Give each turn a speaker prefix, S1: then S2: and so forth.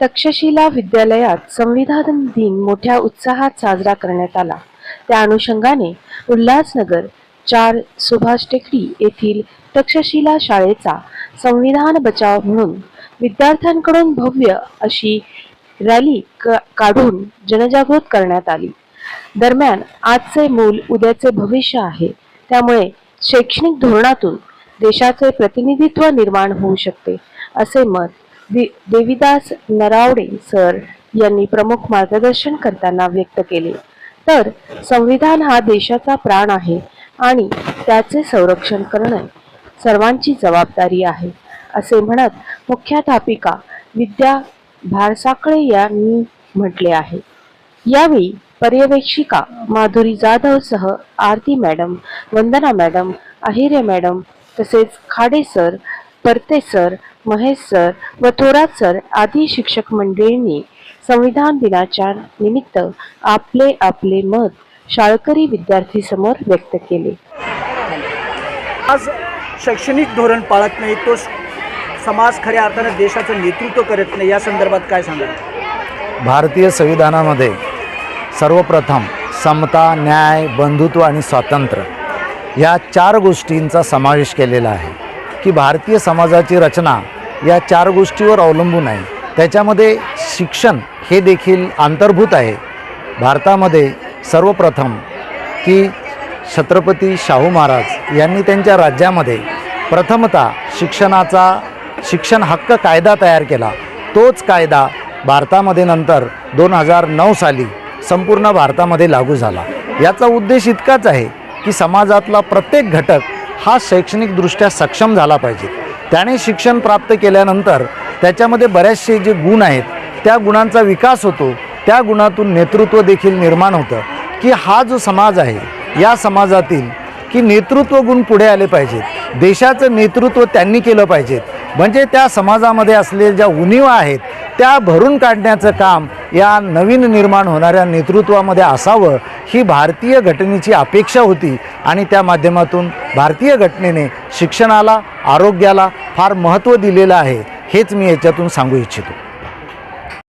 S1: तक्षशिला विद्यालयात संविधान दिन मोठ्या उत्साहात साजरा करण्यात आला. त्या अनुषंगाने उल्हासनगर चार सुभाष टेकडी येथील तक्षशिला शाळेचा संविधान बचाव म्हणून विद्यार्थ्यांकडून भव्य अशी रॅली काढून जनजागृत करण्यात आली. दरम्यान आजचे मूल उद्याचे भविष्य आहे. त्यामुळे शैक्षणिक धोरणातून देशाचे प्रतिनिधित्व निर्माण होऊ शकते असे मत देविदास नरावडे सर यांनी प्रमुख मार्गदर्शन करताना व्यक्त केले. तर संविधान हा देशाचा प्राण आहे आणि त्याचे संरक्षण करणे सर्वांची जबाबदारी आहे असे म्हणत मुख्याध्यापिका विद्या भारसाकळे यांनी म्हटले आहे. यावेळी पर्यवेक्षिका माधुरी जाधव सह Aarti madam Vandana madam Ahire madam तसेच Khade sir Parate sir Mahesh sir व थोरात सर आदी शिक्षक मंडळींनी संविधान दिनाच्या निमित्त आपले आपले मत शाळकरी विद्यार्थी समोर व्यक्त केले.
S2: आज शैक्षणिक धोरण पाळत नाही तो समाज खऱ्या अर्थानं देशाचं नेतृत्व करत नाही या संदर्भात काय सांगाल?
S3: भारतीय संविधानामध्ये सर्वप्रथम समता न्याय बंधुत्व आणि स्वातंत्र्य या चार गोष्टींचा समावेश केलेला आहे. की भारतीय समाजाची रचना या चार गोष्टीवर अवलंबून आहे. त्याच्यामध्ये शिक्षण हे देखील अंतर्भूत आहे. भारतामध्ये सर्वप्रथम की छत्रपती शाहू महाराज यांनी त्यांच्या राज्यामध्ये प्रथमतः शिक्षणाचा शिक्षण हक्क कायदा तयार केला. तोच कायदा भारतामध्ये नंतर दोन हजार नऊ साली संपूर्ण भारतामध्ये लागू झाला. याचा उद्देश इतकाच आहे की समाजातला प्रत्येक घटक हा शैक्षणिकदृष्ट्या सक्षम झाला पाहिजे. त्याने शिक्षण प्राप्त केल्यानंतर त्याच्यामध्ये बरेचसे जे गुण आहेत त्या गुणांचा विकास होतो. त्या गुणातून नेतृत्व देखील निर्माण होतं. की हा जो समाज आहे या समाजातील की नेतृत्व गुण पुढे आले पाहिजेत. देशाचं नेतृत्व त्यांनी केलं पाहिजेत. म्हणजे त्या समाजामध्ये असलेल्या ज्या उणीवा आहेत त्या भरून काढण्याचं काम या नवीन निर्माण होणाऱ्या नेतृत्वामध्ये असावं ही भारतीय घटनेची अपेक्षा होती. आणि त्या माध्यमातून भारतीय घटनेने शिक्षणाला आरोग्याला फार महत्त्व दिलेलं आहे हेच मी याच्यातून सांगू इच्छितो.